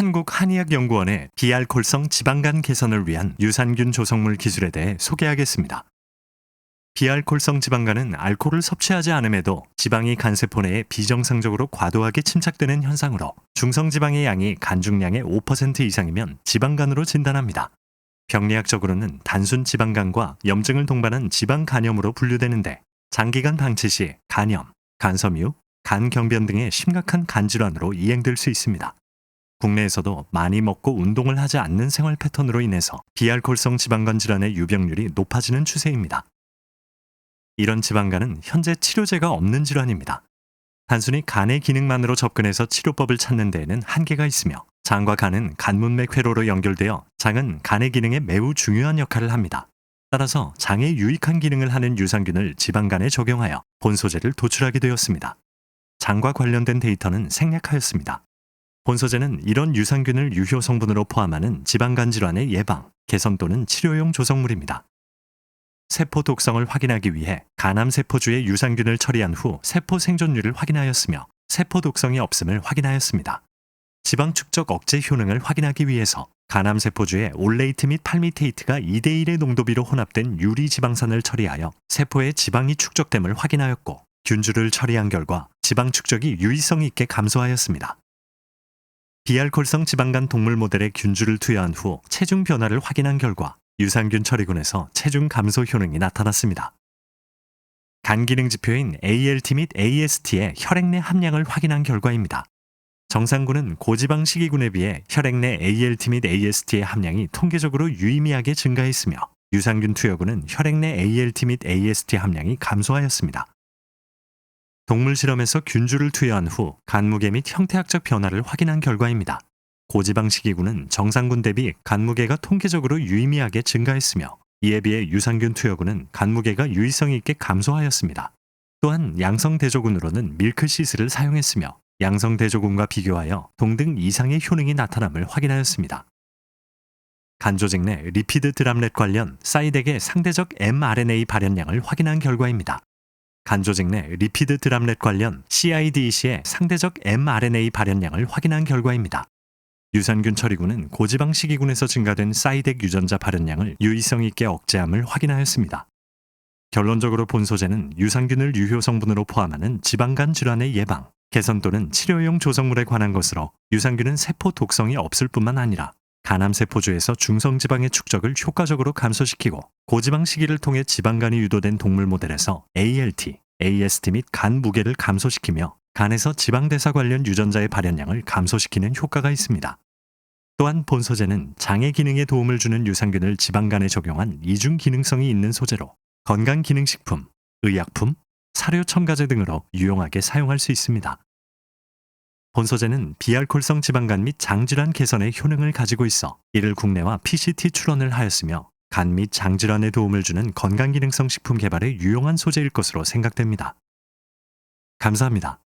한국한의학연구원의 비알콜성 지방간 개선을 위한 유산균 조성물 기술에 대해 소개하겠습니다. 비알콜성 지방간은 알코올을 섭취하지 않음에도 지방이 간세포 내에 비정상적으로 과도하게 침착되는 현상으로 중성 지방의 양이 간 중량의 5% 이상이면 지방간으로 진단합니다. 병리학적으로는 단순 지방간과 염증을 동반한 지방 간염으로 분류되는데 장기간 방치 시 간염, 간섬유, 간경변 등의 심각한 간질환으로 이행될 수 있습니다. 국내에서도 많이 먹고 운동을 하지 않는 생활 패턴으로 인해서 비알콜성 지방간 질환의 유병률이 높아지는 추세입니다. 이런 지방간은 현재 치료제가 없는 질환입니다. 단순히 간의 기능만으로 접근해서 치료법을 찾는 데에는 한계가 있으며 장과 간은 간문맥 회로로 연결되어 장은 간의 기능에 매우 중요한 역할을 합니다. 따라서 장에 유익한 기능을 하는 유산균을 지방간에 적용하여 본소재를 도출하게 되었습니다. 장과 관련된 데이터는 생략하였습니다. 본소재는 이런 유산균을 유효 성분으로 포함하는 지방간 질환의 예방, 개선 또는 치료용 조성물입니다. 세포 독성을 확인하기 위해 간암 세포주의 유산균을 처리한 후 세포 생존율을 확인하였으며 세포 독성이 없음을 확인하였습니다. 지방 축적 억제 효능을 확인하기 위해서 간암 세포주의 올레이트 및 팔미테이트가 2대1의 농도비로 혼합된 유리 지방산을 처리하여 세포의 지방이 축적됨을 확인하였고 균주를 처리한 결과 지방 축적이 유의성 있게 감소하였습니다. 비알콜성 지방간 동물 모델의 균주를 투여한 후 체중 변화를 확인한 결과 유산균 처리군에서 체중 감소 효능이 나타났습니다. 간 기능 지표인 ALT 및 AST의 혈액 내 함량을 확인한 결과입니다. 정상군은 고지방 식이군에 비해 혈액 내 ALT 및 AST의 함량이 통계적으로 유의미하게 증가했으며 유산균 투여군은 혈액 내 ALT 및 AST 함량이 감소하였습니다. 동물 실험에서 균주를 투여한 후 간무게 및 형태학적 변화를 확인한 결과입니다. 고지방 식이군은 정상군 대비 간무게가 통계적으로 유의미하게 증가했으며 이에 비해 유산균 투여군은 간무게가 유의성 있게 감소하였습니다. 또한 양성 대조군으로는 밀크시스를 사용했으며 양성 대조군과 비교하여 동등 이상의 효능이 나타남을 확인하였습니다. 간 조직 내 리피드 드랍렛 관련 사이덱의 상대적 mRNA 발현량을 확인한 결과입니다. 간 조직 내 리피드 드랍렛 관련 CIDC의 상대적 mRNA 발현량을 확인한 결과입니다. 유산균 처리군은 고지방 식이군에서 증가된 사이덱 유전자 발현량을 유의성 있게 억제함을 확인하였습니다. 결론적으로 본 소재는 유산균을 유효 성분으로 포함하는 지방간 질환의 예방, 개선 또는 치료용 조성물에 관한 것으로 유산균은 세포 독성이 없을 뿐만 아니라 간암세포주에서 중성지방의 축적을 효과적으로 감소시키고 고지방 식이를 통해 지방간이 유도된 동물 모델에서 ALT, AST 및 간 무게를 감소시키며 간에서 지방대사 관련 유전자의 발현량을 감소시키는 효과가 있습니다. 또한 본 소재는 장의 기능에 도움을 주는 유산균을 지방간에 적용한 이중 기능성이 있는 소재로 건강기능식품, 의약품, 사료 첨가제 등으로 유용하게 사용할 수 있습니다. 본 소재는 비알콜성 지방간 및 장질환 개선에 효능을 가지고 있어 이를 국내와 PCT 출원을 하였으며 간 및 장질환에 도움을 주는 건강기능성 식품 개발에 유용한 소재일 것으로 생각됩니다. 감사합니다.